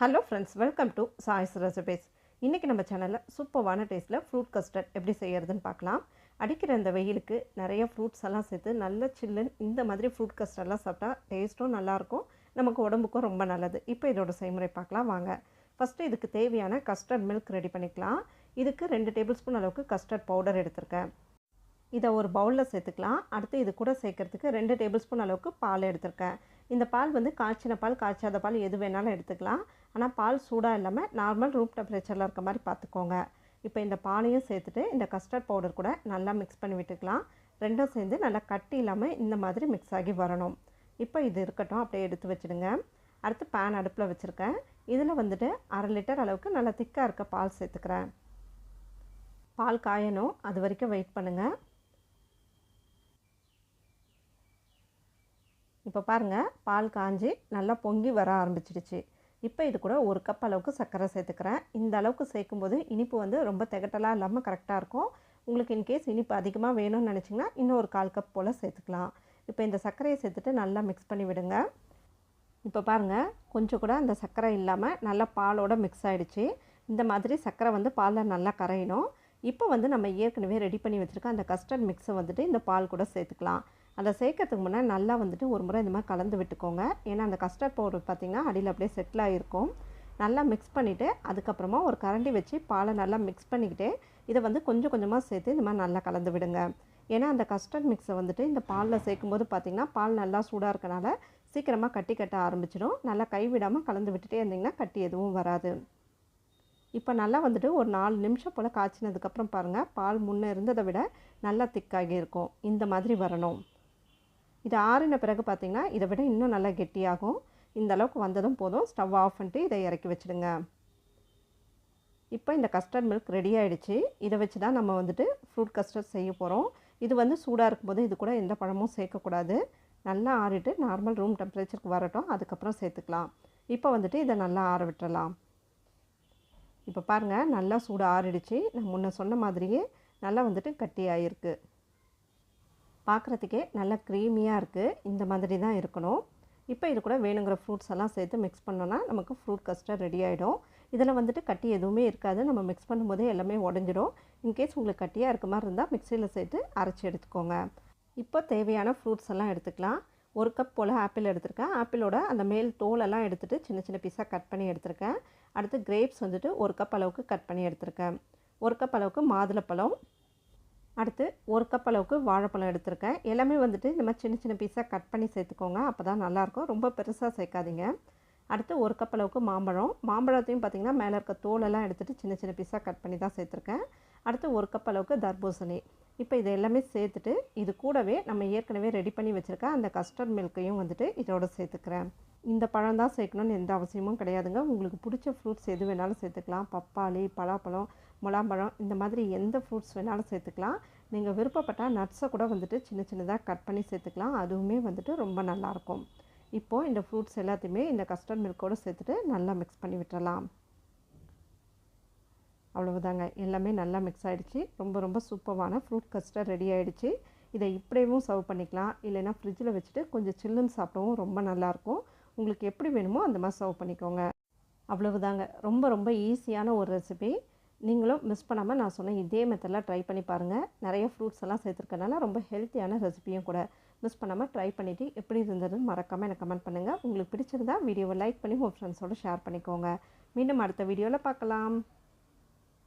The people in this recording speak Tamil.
Hello friends welcome to choice recipes இன்றைக்கி நம்ம சேனலில் சூப்பர்வான டேஸ்ட்டில் ஃப்ரூட் கஸ்டர்ட் எப்படி செய்கிறதுன்னு பார்க்கலாம். அடிக்கிற இந்த வெயிலுக்கு நிறைய ஃப்ரூட்ஸ் எல்லாம் சேர்த்து நல்ல சில்லுன்னு இந்த மாதிரி ஃப்ரூட் கஸ்டர்ட்லாம் சாப்பிட்டா டேஸ்ட்டும் நல்லாயிருக்கும் நமக்கு உடம்புக்கும் ரொம்ப நல்லது. இப்போ இதோட செய்முறை பார்க்கலாம் வாங்க. ஃபஸ்ட்டு இதுக்கு தேவையான கஸ்டர்ட் மில்க் ரெடி பண்ணிக்கலாம். இதுக்கு ரெண்டு டேபிள் ஸ்பூன் அளவுக்கு கஸ்டர்ட் பவுடர் எடுத்திருக்கேன். இதை ஒரு பவுலில் சேர்த்துக்கலாம். அடுத்து இது கூட சேர்க்கறதுக்கு ரெண்டு டேபிள் ஸ்பூன் அளவுக்கு பால் எடுத்திருக்கேன். இந்த பால் வந்து காய்ச்சின பால் காய்ச்சாத பால் எது வேணாலும் எடுத்துக்கலாம். ஆனால் பால் சூடாக இல்லாமல் நார்மல் ரூம் டெம்பரேச்சரில் இருக்க மாதிரி பார்த்துக்கோங்க இப்போ இந்த பாலையும் சேர்த்துட்டு இந்த கஸ்டர்ட் பவுடர் கூட நல்லா மிக்ஸ் பண்ணி விட்டுக்கலாம். ரெண்டும் சேர்ந்து நல்லா கட்டி இல்லாமல் இந்த மாதிரி மிக்ஸ் ஆகி வரணும். இப்போ இது இருக்கட்டும் அப்படியே எடுத்து வச்சுடுங்க. அடுத்து பேன் அடுப்பில் வச்சுருக்கேன். இதில் வந்துட்டு அரை லிட்டர் அளவுக்கு நல்லா திக்காக இருக்க பால் சேர்த்துக்கிறேன். பால் காயணும். அது வரைக்கும் வெயிட் பண்ணுங்கள் இப்போ பாருங்கள் பால் காஞ்சி நல்லா பொங்கி வர ஆரம்பிச்சிடுச்சு. இப்போ இது கூட ஒரு கப் அளவுக்கு சர்க்கரை சேர்த்துக்கிறேன். இந்த அளவுக்கு சேர்க்கும்போது இனிப்பு வந்து ரொம்ப திகட்டலாக இல்லாமல் கரெக்டாக இருக்கும். உங்களுக்கு இன்கேஸ் இனிப்பு அதிகமாக வேணும்னு நினச்சிங்கன்னா இன்னும் ஒரு கால் கப் போல் சேர்த்துக்கலாம். இப்போ இந்த சர்க்கரையை சேர்த்துட்டு நல்லா மிக்ஸ் பண்ணி விடுங்க. இப்போ பாருங்கள் கொஞ்சம் கூட அந்த சர்க்கரை இல்லாமல் நல்லா பாலோட மிக்ஸ் ஆகிடுச்சு இந்த மாதிரி சர்க்கரை வந்து பாலில் நல்லா கரையணும். இப்போ வந்து நம்ம ஏற்கனவே ரெடி பண்ணி வச்சுருக்க அந்த கஸ்டர்ட் மிக்ஸை வந்துட்டு இந்த பால் கூட சேர்த்துக்கலாம். அதை சேர்க்கறதுக்கு முன்னாடி நல்லா வந்துட்டு ஒரு முறை இந்த மாதிரி கலந்து விட்டுக்கோங்க. ஏன்னா அந்த கஸ்டர்ட் பவுடர் பார்த்திங்கன்னா அடியில் அப்படியே செட்டில் ஆகிருக்கும் நல்லா மிக்ஸ் பண்ணிவிட்டு அதுக்கப்புறமா ஒரு கரண்டி வச்சு பாலை நல்லா மிக்ஸ் பண்ணிக்கிட்டு இதை வந்து கொஞ்சம் கொஞ்சமாக சேர்த்து இந்த மாதிரி நல்லா கலந்து விடுங்க. ஏன்னா அந்த கஸ்டர்ட் மிக்ஸை வந்துட்டு இந்த பாலில் சேர்க்கும்போது பார்த்திங்கன்னா பால் நல்லா சூடாக இருக்கனால சீக்கிரமாக கட்டி கட்ட ஆரம்பிச்சிடும். நல்லா கைவிடாமல் கலந்து விட்டுட்டே இருந்திங்கன்னா கட்டி எதுவும் வராது. இப்போ நல்லா வந்துட்டு ஒரு நாலு நிமிஷம் போல் காய்ச்சினதுக்கப்புறம் பாருங்கள் பால் முன்னே இருந்ததை விட நல்லா திக்காகி இருக்கும் இந்த மாதிரி வரணும். இது ஆறின பிறகு பார்த்திங்கன்னா இதை விட இன்னும் நல்லா கெட்டியாகும். இந்த அளவுக்கு வந்ததும் போதும். ஸ்டவ் ஆஃப் பண்ணிட்டு இதை இறக்கி வச்சுடுங்க. இப்போ இந்த கஸ்டர்ட் மில்க் ரெடி ஆகிடுச்சு இதை வச்சு தான் நம்ம வந்துட்டு ஃப்ரூட் கஸ்டர்ட் செய்ய போகிறோம் இது வந்து சூடாக இருக்கும்போது இது கூட எந்த பழமும் சேர்க்கக்கூடாது. நல்லா ஆறிட்டு நார்மல் ரூம் டெம்பரேச்சருக்கு வரட்டும். அதுக்கப்புறம் சேர்த்துக்கலாம். இப்போ வந்துட்டு இதை நல்லா ஆற விட்டுறலாம். இப்போ பாருங்கள் நல்லா சூடு ஆறிடுச்சு. நான் முன்ன சொன்ன மாதிரியே நல்லா வந்துட்டு கட்டி ஆகிருக்கு பார்க்குறதுக்கே நல்லா க்ரீமியாக இருக்குது இந்த மாதிரி தான் இருக்கணும். இப்போ இது கூட வேணுங்கிற ஃப்ரூட்ஸ் எல்லாம் சேர்த்து மிக்ஸ் பண்ணோன்னா நமக்கு ஃப்ரூட் கஸ்டர்ட் ரெடி ஆகிடும் இதில் வந்துட்டு கட்டி எதுவுமே இருக்காது. நம்ம மிக்ஸ் பண்ணும்போதே எல்லாமே உடஞ்சிடும். இன்கேஸ் உங்களுக்கு கட்டியாக இருக்க மாதிரி இருந்தால் மிக்சியில் சேர்த்து அரைச்சி எடுத்துக்கோங்க. இப்போ தேவையான ஃப்ரூட்ஸ் எல்லாம் எடுத்துக்கலாம். ஒரு கப் போல் ஆப்பிள் எடுத்திருக்கேன். ஆப்பிளோட அந்த மேல் தோலெல்லாம் எடுத்துகிட்டு சின்ன சின்ன பீஸாக கட் பண்ணி எடுத்திருக்கேன். அடுத்து கிரேப்ஸ் வந்துட்டு ஒரு கப் அளவுக்கு கட் பண்ணி எடுத்திருக்கேன். ஒரு கப் அளவுக்கு மாதுளப்பழம் அடுத்து ஒரு கப் அளவுக்கு வாழைப்பழம் எடுத்திருக்கேன். எல்லாமே வந்துட்டு இந்த மாதிரி சின்ன சின்ன பீஸாக கட் பண்ணி சேர்த்துக்கோங்க. அப்போ தான் நல்லாயிருக்கும். ரொம்ப பெருசாக சேர்க்காதீங்க. அடுத்து ஒரு கப் அளவுக்கு மாம்பழம். மாம்பழத்தையும் பார்த்திங்கன்னா மேலே இருக்க தோலெல்லாம் எடுத்துகிட்டு சின்ன சின்ன பீஸாக கட் பண்ணி தான் சேர்த்துருக்கேன். அடுத்து ஒரு கப் அளவுக்கு தர்பூசணி. இப்போ இது எல்லாமே சேர்த்துட்டு இது கூடவே நம்ம ஏற்கனவே ரெடி பண்ணி வச்சுருக்க அந்த கஸ்டர்ட் மில்க்கையும் வந்துட்டு இதோட சேர்த்துக்கிறேன். இந்த பழம் தான் சேர்க்கணும்னு எந்த அவசியமும் கிடையாதுங்க. உங்களுக்கு பிடிச்ச ஃப்ரூட்ஸ் எது வேணாலும் சேர்த்துக்கலாம். பப்பாளி பலாப்பழம் முலாம்பழம் இந்த மாதிரி எந்த ஃப்ரூட்ஸ் வேணாலும் சேர்த்துக்கலாம். நீங்கள் விருப்பப்பட்டால் நட்ஸை கூட வந்துட்டு சின்ன சின்னதாக கட் பண்ணி சேர்த்துக்கலாம். அதுவுமே வந்துட்டு ரொம்ப நல்லாயிருக்கும். இப்போது இந்த ஃப்ரூட்ஸ் எல்லாத்தையுமே இந்த கஸ்டர்ட் மில்க்கோடு சேர்த்துட்டு நல்லா மிக்ஸ் பண்ணி விட்டுறலாம். அவ்வளவுதாங்க. எல்லாமே நல்லா மிக்ஸ் ஆகிடுச்சு ரொம்ப ரொம்ப சூப்பரான ஃப்ரூட் கஸ்டர்ட் ரெடி ஆகிடுச்சு இதை இப்படியும் சர்வ் பண்ணிக்கலாம். இல்லைன்னா ஃப்ரிட்ஜில் வச்சுட்டு கொஞ்சம் சில்லுன்னு சாப்பிடவும் ரொம்ப நல்லாயிருக்கும். உங்களுக்கு எப்படி வேணுமோ அந்த மாதிரி சர்வ் பண்ணிக்கோங்க. அவ்வளவுதாங்க. ரொம்ப ரொம்ப ஈஸியான ஒரு ரெசிபி நீங்களும் மிஸ் பண்ணாமல் நான் சொன்ன இதே மெத்தடெலாம் ட்ரை பண்ணி பாருங்கள் நிறைய ஃப்ரூட்ஸ் எல்லாம் சேர்த்துருக்கனால ரொம்ப ஹெல்த்தியான ரெசிபியும் கூட மிஸ் பண்ணாமல் ட்ரை பண்ணிவிட்டு எப்படி இருந்ததுன்னு மறக்காமல் எனக்கு கமெண்ட் பண்ணுங்கள் உங்களுக்கு பிடிச்சிருந்தா வீடியோவை லைக் பண்ணி உங்கள் ஃப்ரெண்ட்ஸோடு ஷேர் பண்ணிக்கோங்க. மீண்டும் அடுத்த வீடியோவில் பார்க்கலாம்.